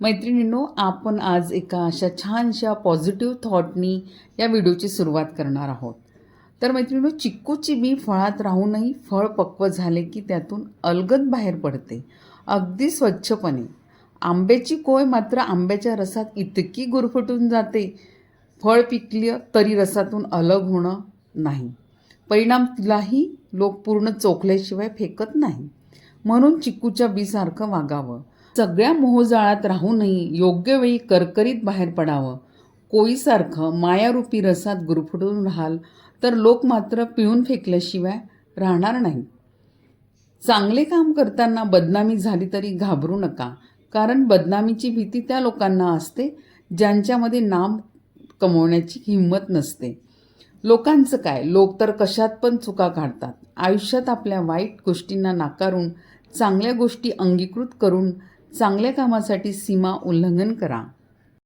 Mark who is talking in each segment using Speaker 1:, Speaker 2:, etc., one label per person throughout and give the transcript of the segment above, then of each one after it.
Speaker 1: मैत्रिणींनो आपण आज एका अशा छानशा पॉझिटिव्ह थॉटनी या व्हिडिओची सुरुवात करणार आहोत. तर मैत्रिणीनो चिक्कूची बी फळात राहूनही फळ पक्व झाले की त्यातून अलगद बाहेर पडते. अगदी स्वच्छपणे. आंब्याची कोय मात्र आंब्याच्या रसात इतकी गुरफटून जाते. फळ पिकलं तरी रसातून अलग होणं नाही. परिणाम तिलाही लोक पूर्ण चोखल्याशिवाय फेकत नाही. म्हणून चिक्कूच्या बीसारखं वागावं. सगळ्या मोहजाळात राहूनही योग्य वेळी करकरीत बाहेर पडावं. कोळीसारखं मायारूपी रसात गुरफटून राहाल तर लोक मात्र पिळून फेकल्याशिवाय राहणार नाही. चांगले काम करताना बदनामी झाली तरी घाबरू नका कारण बदनामीची भीती त्या लोकांना असते ज्यांच्यामध्ये नाम कमवण्याची हिंमत नसते. लोकांचं काय? लोक तर कशात पण चुका काढतात. आयुष्यात आपल्या वाईट गोष्टींना नाकारून चांगल्या गोष्टी अंगीकृत करून चांगल्या कामासाठी सीमा उल्लंघन करा.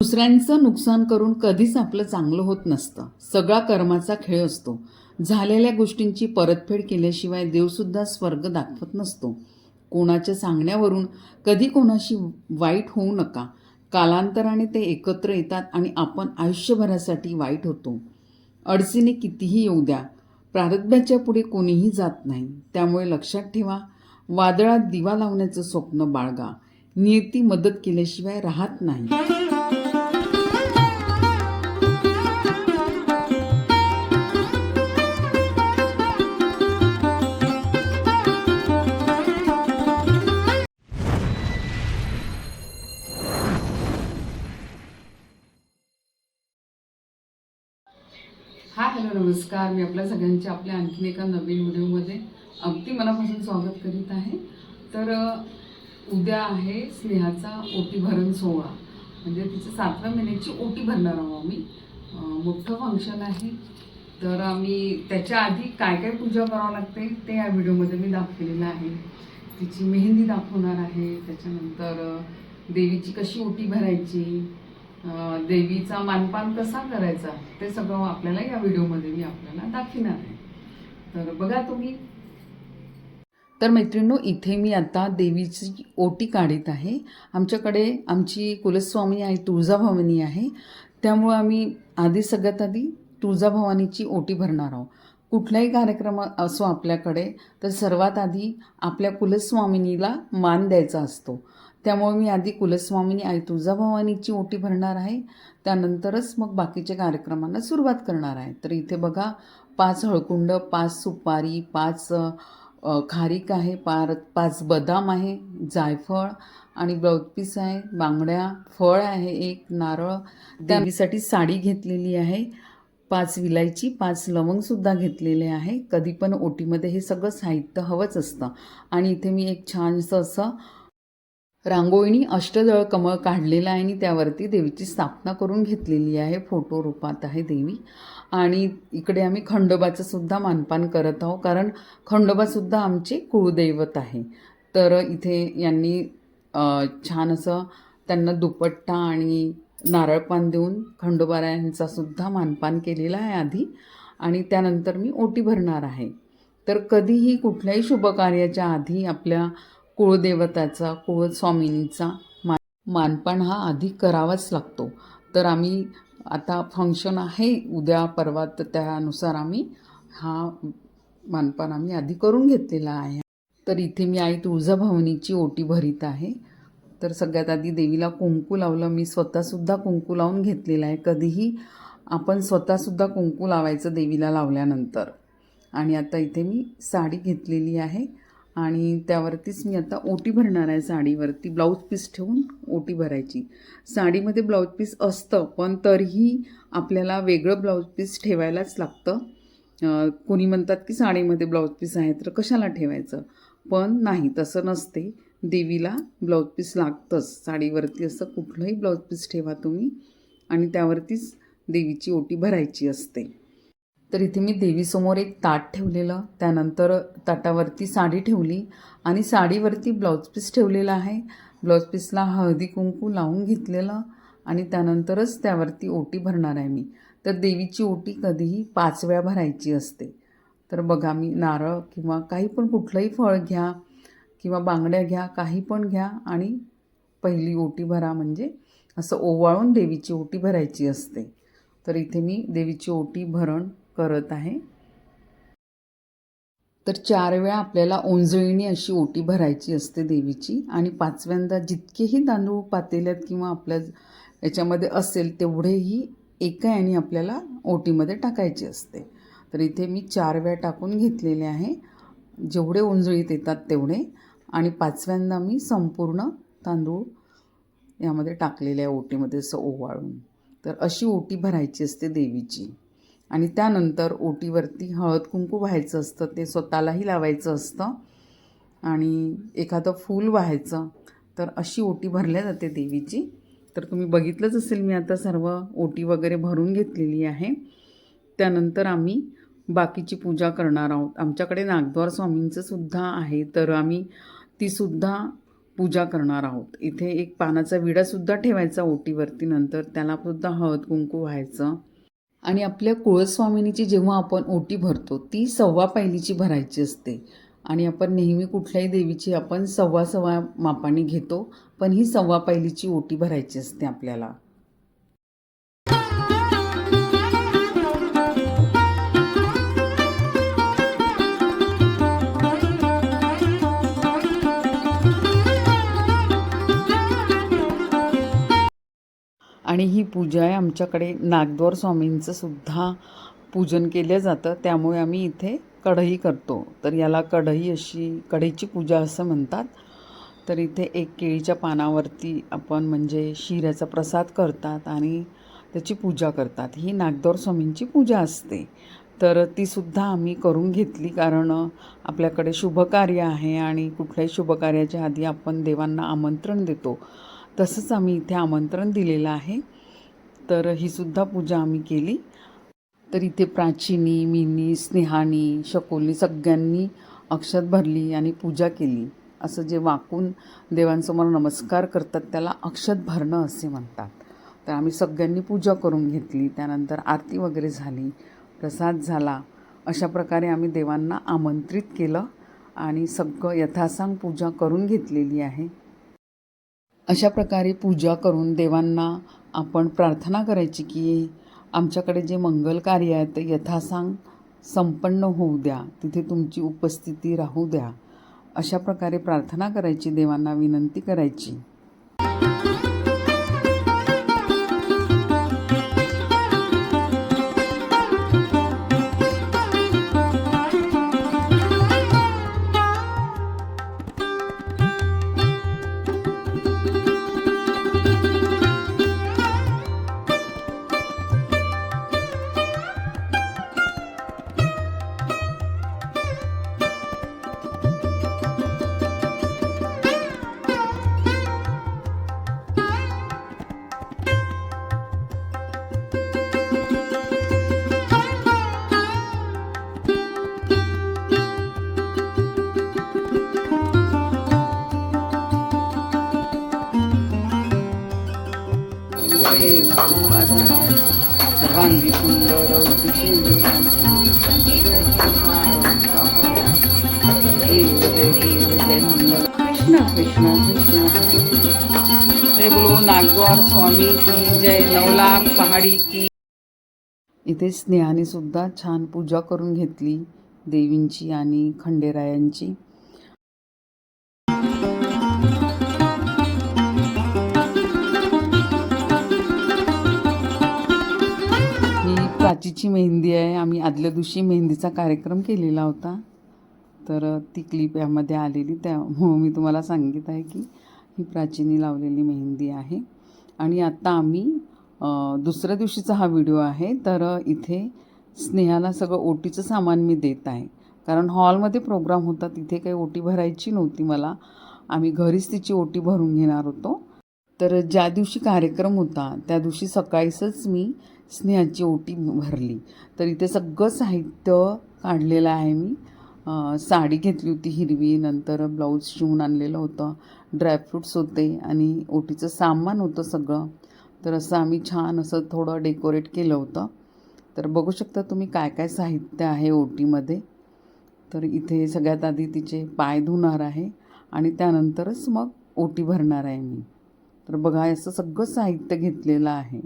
Speaker 1: दुसऱ्यांचं नुकसान करून कधीच आपलं चांगलं होत नसतं. सगळा कर्माचा खेळ असतो. झालेल्या गोष्टींची परतफेड केल्याशिवाय देवसुद्धा स्वर्ग दाखवत नसतो. कोणाच्या सांगण्यावरून कधी कोणाशी वाईट होऊ नका. कालांतराने ते एकत्र येतात आणि आपण आयुष्यभरासाठी वाईट होतो. अडचणी कितीही येऊ द्या. प्रारब्धाच्या पुढे कोणीही जात नाही. त्यामुळे लक्षात ठेवा वादळात दिवा लावण्याचं स्वप्न बाळगा. नियती मदत केल्याशिवाय राहत नाही. हा हॅलो नमस्कार. मी आपल्या सगळ्यांच्या आपल्या आणखीन एका नवीन व्हिडिओमध्ये अगदी मनापासून स्वागत करीत आहे. तर उद्या आहे स्नेहाचा ओटी भरण सोहळा. म्हणजे तिच्या सातव्या महिन्याची ओटी भरणार आहोत आम्ही. मोठं फंक्शन आहे. तर आम्ही त्याच्या आधी काय काय पूजा करावं लागते ते या व्हिडिओमध्ये मी दाखवलेलं आहे. तिची मेहंदी दाखवणार आहे. त्याच्यानंतर देवीची कशी ओटी भरायची देवीचा मानपान कसा करायचा ते सगळं आपल्याला या व्हिडिओमध्ये मी आपल्याला दाखविणार आहे. तर बघा तुम्ही तर मैत्रिणींनो इथे मी आता देवीची ओटी काढत आहे. आमच्याकडे आमची कुलस्वामी आहे तुळजाभवानी आहे. त्यामुळं आम्ही आधी सगळ्यात आधी तुळजाभवानीची ओटी भरणार आहोत. कुठलाही कार्यक्रम असो आपल्याकडे तर सर्वात आधी आपल्या कुलस्वामिनीला मान द्यायचा असतो. त्यामुळे मी आधी कुलस्वामिनी आई तुळजाभवानीची ओटी भरणार आहे. त्यानंतरच मग बाकीच्या कार्यक्रमांना सुरुवात करणार आहे. तर इथे बघा पाच हळकुंड पाच सुपारी पाच खारीक आहे पार पाच बदाम आहे जायफळ आणि ब्लाऊज पीस आहे बांगड्या फळ आहे एक नारळ. देवीसाठी साडी घेतलेली आहे पाच विलायची पाच लवंगसुद्धा घेतलेले आहे. कधी पण ओटीमध्ये हे सगळं साहित्य हवंच असतं. आणि इथे मी एक छानसं असं रांगोळीनी अष्टदळ कमळ काढलेलं आहे आणि त्यावरती देवीची स्थापना करून घेतलेली आहे. फोटो रूपात आहे देवी. आणि इकडे आम्ही खंडोबाचं सुद्धा मानपान करत आहोत कारण खंडोबासुद्धा आमचे कुळदैवत आहे. तर इथे यांनी छान असं त्यांना दुपट्टा आणि नारळपान देऊन खंडोबारायांचा सुद्धा मानपान केलेला आहे आधी. आणि त्यानंतर मी ओटी भरणार आहे. तर कधीही कुठल्याही शुभकार्याच्या आधी आपल्या कुळदेवताचा कुळस्वामिनीचा मान मानपान हा आधी करावाच लागतो. तर आम्ही आता फंक्शन आहे उद्या परवा तर त्यानुसार आम्ही हा मानपान आम्ही आधी करून घेतलेला आहे. तर इथे मी आई तुळजाभवानीची ओटी भरीत आहे. तर सगळ्यात आधी देवीला कुंकू लावलं. मी स्वतःसुद्धा कुंकू लावून घेतलेला आहे. कधीही आपण स्वतःसुद्धा कुंकू लावायचं देवीला लावल्यानंतर. आणि आता इथे मी साडी घेतलेली आहे. आणि त्यावरतीच मी आता ओटी भरणार आहे साडीवरती ब्लाऊज पीस ठेवून ओटी भरायची. साडीमध्ये ब्लाऊज पीस असतं पण तरीही आपल्याला वेगळं ब्लाऊज पीस ठेवायलाच लागतं. कोणी म्हणतात की साडीमध्ये ब्लाऊज पीस आहे तर कशाला ठेवायचं? पण नाही तसं नसते. देवीला ब्लाऊज पीस लागतंच. साडीवरती असं कुठलंही ब्लाऊज पीस ठेवा तुम्ही आणि त्यावरतीच देवीची ओटी भरायची असते. तर इथे मी देवीसमोर एक ताट ठेवलेलं त्यानंतर ताटावरती साडी ठेवली आणि साडीवरती ब्लाऊज पीस ठेवलेला आहे. ब्लाऊज पीसला हळदी कुंकू लावून घेतलेलं आणि त्यानंतरच त्यावरती ओटी भरणार आहे मी. तर देवीची ओटी कधीही पाच वेळा भरायची असते. तर बघा मी नारळ किंवा काही पण कुठलंही फळ घ्या किंवा बांगड्या घ्या काही पण घ्या आणि
Speaker 2: पहिली ओटी भरा. म्हणजे असं ओवाळून देवीची ओटी भरायची असते. तर इथे मी देवीची ओटी भरण करत आहे. तर चार वेळा आपल्याला ओंजळीने अशी ओटी भरायची असते देवीची आणि पाचव्यांदा जितकेही तांदूळ पातेल्यात किंवा आपल्या याच्यामध्ये असेल तेवढेही एका याने आपल्याला ओटीमध्ये टाकायची असते. तर इथे मी चार वेळा टाकून घेतलेले आहे. जेवढे ओंजळीत येतात तेवढे. आणि पाचव्यांदा मी संपूर्ण तांदूळ यामध्ये टाकलेले आहे ओटीमध्ये असं ओवाळून. तर अशी ओटी भरायची असते देवीची. आणि त्यानंतर ओटीवरती हळद कुंकू व्हायचं असतं ते स्वतःलाही लावायचं असतं आणि एखादं फूल व्हायचं तर अशी ओटी भरल्या जाते देवीची. तर तुम्ही बघितलंच असेल मी आता सर्व ओटी वगैरे भरून घेतलेली आहे. त्यानंतर आम्ही बाकीची पूजा करणार आहोत. आमच्याकडे नागद्वार स्वामींचं सुद्धा आहे तर आम्ही तीसुद्धा पूजा करणार आहोत. इथे एक पानाचा विडासुद्धा ठेवायचा ओटीवरती नंतर त्याला सुद्धा हळद कुंकू व्हायचं. आणि आपल्या कुळस्वामिनीची जेव्हा आपण ओटी भरतो ती सव्वा पायलीची भरायची असते. आणि आपण नेहमी कुठल्याही देवीची आपण सव्वा सव्वा मापाने घेतो पण ही सव्वा पायलीची ओटी भरायची असते आपल्याला. आणि ही पूजा आहे आमच्याकडे नागद्वार स्वामींचं सुद्धा पूजन केलं जातं. त्यामुळे आम्ही इथे कढई करतो. तर याला कढई अशी कढईची पूजा असं म्हणतात. तर इथे एक केळीच्या पानावरती आपण म्हणजे शिऱ्याचा प्रसाद करतात आणि त्याची पूजा करतात. ही नागदोर स्वामींची पूजा असते. तर तीसुद्धा आम्ही करून घेतली कारण आपल्याकडे शुभकार्य आहे आणि कुठल्याही शुभकार्याच्या आधी आपण देवांना आमंत्रण देतो. तसंच आम्ही इथे आमंत्रण दिलेलं आहे. तर ही सुद्धा पूजा आम्ही केली. तर इथे प्राचीनी मिनी स्नेहानी शकोली सगळ्यांनी अक्षत भरली आणि पूजा केली. असं जे वाकून देवांसमोर नमस्कार करतात त्याला अक्षत भरणं असे म्हणतात. तर आम्ही सगळ्यांनी पूजा करून घेतली. त्यानंतर आरती वगैरे झाली प्रसाद झाला. अशा प्रकारे आम्ही देवांना आमंत्रित केलं आणि सगळं यथासांग पूजा करून घेतलेली आहे. अशा प्रकारे पूजा करून देवांना आपण प्रार्थना करायची की आमच्याकडे जे मंगल कार्य आहे ते यथासांग संपन्न होऊ द्या. तिथे तुमची उपस्थिती राहू द्या. अशा प्रकारे प्रार्थना करायची देवांना विनंती करायची. सर्वांगी सुंदर कृष्ण. कृष्ण कृष्ण. जय बोलो नागद्वार स्वामी की जय. नवलाख पहाडी की. इथे स्नेहाने सुद्धा छान पूजा करून घेतली देवींची आणि खंडेरायांची. ही मेहंदी आहे. आम्ही आदल्या दिवशी मेहंदीचा कार्यक्रम केलेला होता. तर ती क्लिप यामध्ये आलेली त्यामुळं हो, मी तुम्हाला सांगित आहे की ही प्राचीनी लावलेली मेहंदी आहे. आणि आत्ता आम्ही दुसऱ्या दिवशीचा हा व्हिडिओ आहे. तर इथे स्नेहाला सगळं ओटीचं सामान मी देत आहे. कारण हॉलमध्ये प्रोग्राम होता तिथे काही ओटी भरायची नव्हती मला. आम्ही घरीच तिची ओटी भरून घेणार होतो. तर ज्या दिवशी कार्यक्रम होता त्या दिवशी सकाळीच मी स्नेहाची ओटी भरली. तर इथे सगळं साहित्य काढलेलं आहे मी. साडी घेतली होती हिरवी नंतर ब्लाऊज शिवून आणलेलं होतं ड्रायफ्रूट्स होते आणि ओटीचं सामान होतं सगळं. तर असं आम्ही छान असं थोडं डेकोरेट केलं होतं. तर बघू शकता तुम्ही काय काय साहित्य आहे ओटीमध्ये. तर इथे सगळ्यात आधी तिचे पाय धुणार आहे आणि त्यानंतरच मग ओटी भरणार आहे मी. तर बघा असं सगळं साहित्य घेतलेलं आहे.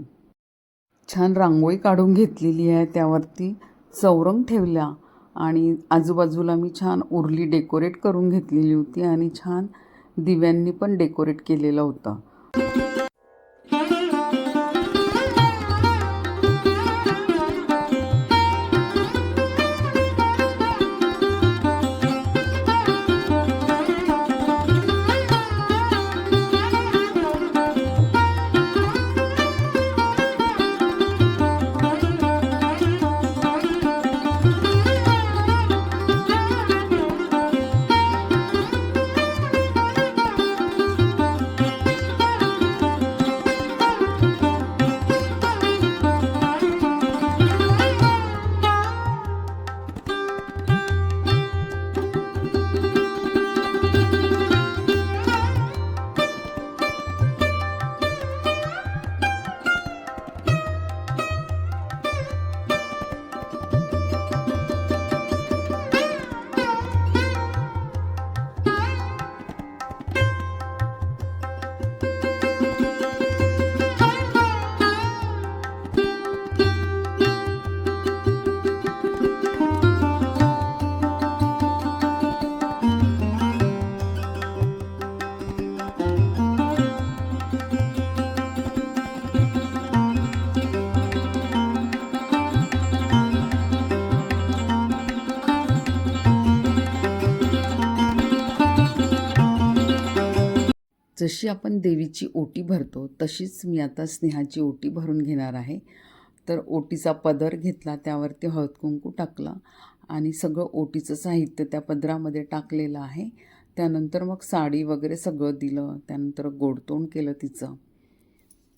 Speaker 2: छान रांगोळी काढून घेतलेली आहे त्यावरती. चौरंग ठेवला आणि आजूबाजूला मी छान उरली डेकोरेट करून घेतलेली होती आणि छान दिव्यांनी पण डेकोरेट केलेलं होतं. जशी आपण देवीची ओटी भरतो तशीच मी आता स्नेहाची ओटी भरून घेणार आहे. तर ओटीचा पदर घेतला त्यावरती हळद कुंकू टाकला आणि सगळं ओटीचं साहित्य त्या पदरामध्ये टाकलेलं आहे. त्यानंतर मग साडी वगैरे सगळं दिलं त्यानंतर गोडतोंड केलं तिचं.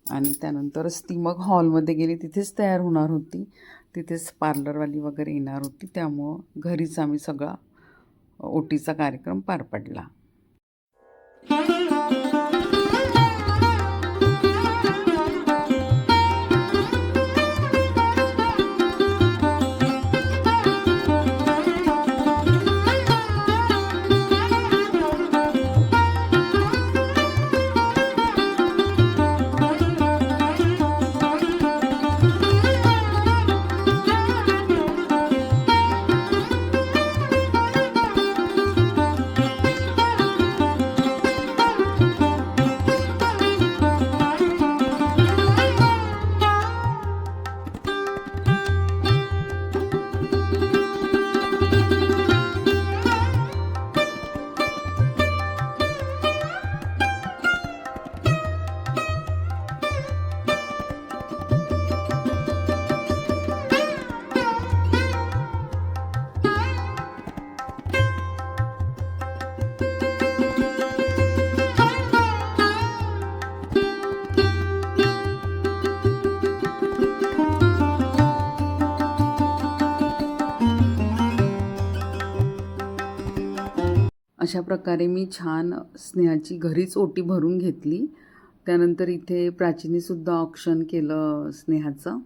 Speaker 2: आणि त्यानंतरच ती मग हॉलमध्ये गेली तिथेच तयार होणार होती. तिथेच पार्लरवाली वगैरे येणार होती त्यामुळं घरीच आम्ही सगळा ओटीचा कार्यक्रम पार पडला. अशा प्रकारे मी छान स्नेहाची घरीच ओटी भरून घेतली. त्यानंतर इथे प्राचीनीसुद्धा ऑप्शन केलं स्नेहाचं.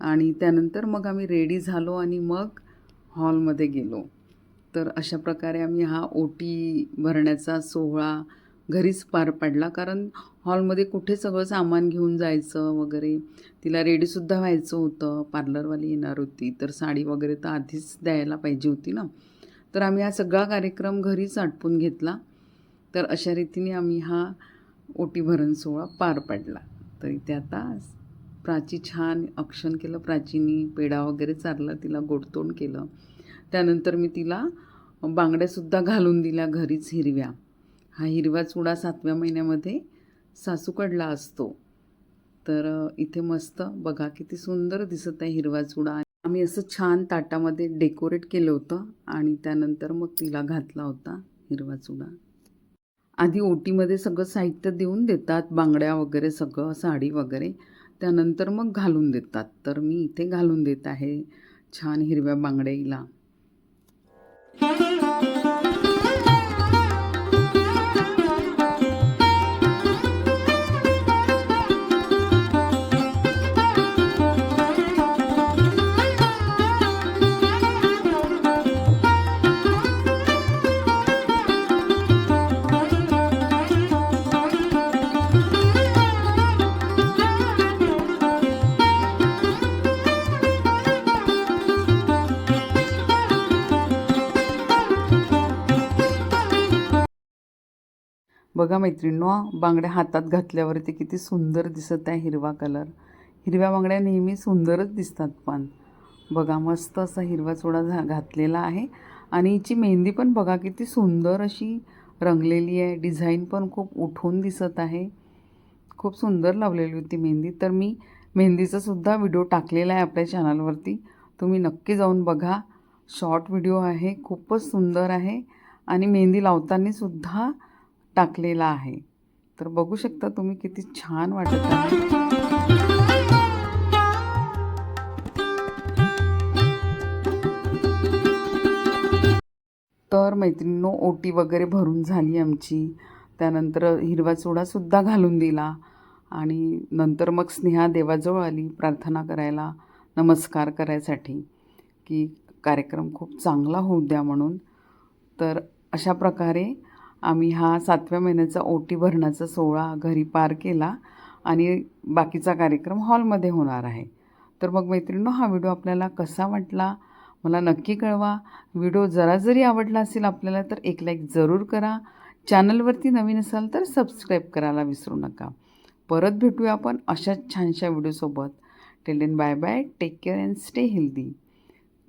Speaker 2: आणि त्यानंतर मग आम्ही रेडी झालो आणि मग हॉलमध्ये गेलो. तर अशा प्रकारे आम्ही हा ओटी भरण्याचा सोहळा घरीच पार पाडला. कारण हॉलमध्ये कुठे सगळं सामान घेऊन जायचं वगैरे तिला रेडीसुद्धा व्हायचं होतं. पार्लरवाली येणार होती तर साडी वगैरे तर आधीच द्यायला पाहिजे होती ना. तर आम्ही हा सगळा कार्यक्रम घरीच आटपून घेतला. तर अशा रीतीने आम्ही हा ओटी भरण सोहळा पार पाडला. तर इथे आता प्राची छान अक्षण केलं प्राचीनी पेढा वगैरे चारला तिला गोडतोंड केलं. त्यानंतर मी तिला बांगड्यासुद्धा घालून दिल्या घरीच हिरव्या. हा हिरवा चुडा सातव्या महिन्यामध्ये सासूकडला असतो. तर इथे मस्त बघा किती सुंदर दिसत आहे हिरवा चुडा. आम्ही असं छान ताटामध्ये डेकोरेट केलं होतं आणि त्यानंतर मग तिला घातला होता हिरवा चुडा. आधी ओटीमध्ये सगळं साहित्य देऊन देतात बांगड्या वगैरे सगळं साडी वगैरे. त्यानंतर मग घालून देतात. तर मी इथे घालून देत आहे छान हिरव्या बांगड्याईला बघा मैत्रिणींनो बांगड्या हातात घातल्यावरती किती सुंदर दिसत आहे हिरवा कलर हिरव्या बांगड्या नेहमी सुंदरच दिसतात पण. बघा मस्त असा हिरवा चोडा झा घातलेला आहे. आणि हिची मेहंदी पण बघा किती सुंदर अशी रंगलेली आहे. डिझाईन पण खूप उठून दिसत आहे. खूप सुंदर लावलेली होती मेहंदी. तर मी मेहंदीचासुद्धा व्हिडिओ टाकलेला आहे आपल्या चॅनलवरती तुम्ही नक्की जाऊन बघा. शॉर्ट व्हिडिओ आहे. खूपच सुंदर आहे. आणि मेहंदी लावताना सुद्धा टाकलेला आहे. तर बघू शकता तुम्ही किती छान वाटत आहे. तर मैत्रिणींनो ओटी वगैरे भरून झाली आमची. त्यानंतर हिरवा चुडासुद्धा घालून दिला. आणि नंतर मग स्नेहा देवाजवळ आली प्रार्थना करायला नमस्कार करायसाठी की कार्यक्रम खूप चांगला होऊ द्या म्हणून. तर अशा प्रकारे आम्ही हा सातव्या महिन्याचा ओटी भरण्याचा सोहळा घरी पार केला आणि बाकीचा कार्यक्रम हॉलमध्ये होणार आहे. तर मग मैत्रिणींनो हा व्हिडिओ आपल्याला कसा वाटला? मला नक्की कळवा. व्हिडिओ जरा जरी आवडला असेल आपल्याला तर एक लाईक जरूर करा. चॅनलवरती नवीन असाल तर सबस्क्राईब करायला विसरू नका. परत भेटूया आपण अशाच छानशा व्हिडिओसोबत till then bye bye take care and stay healthy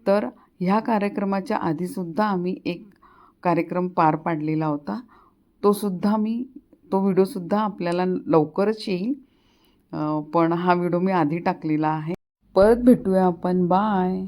Speaker 2: तर ह्या कार्यक्रमाच्या आधीसुद्धा आम्ही एक कार्यक्रम पार पाडलेला होता. तो सुद्धा मी तो व्हिडिओसुद्धा आपल्याला लवकरच येईल. पण हा व्हिडिओ मी आधी टाकलेला आहे. परत भेटूया आपण. बाय.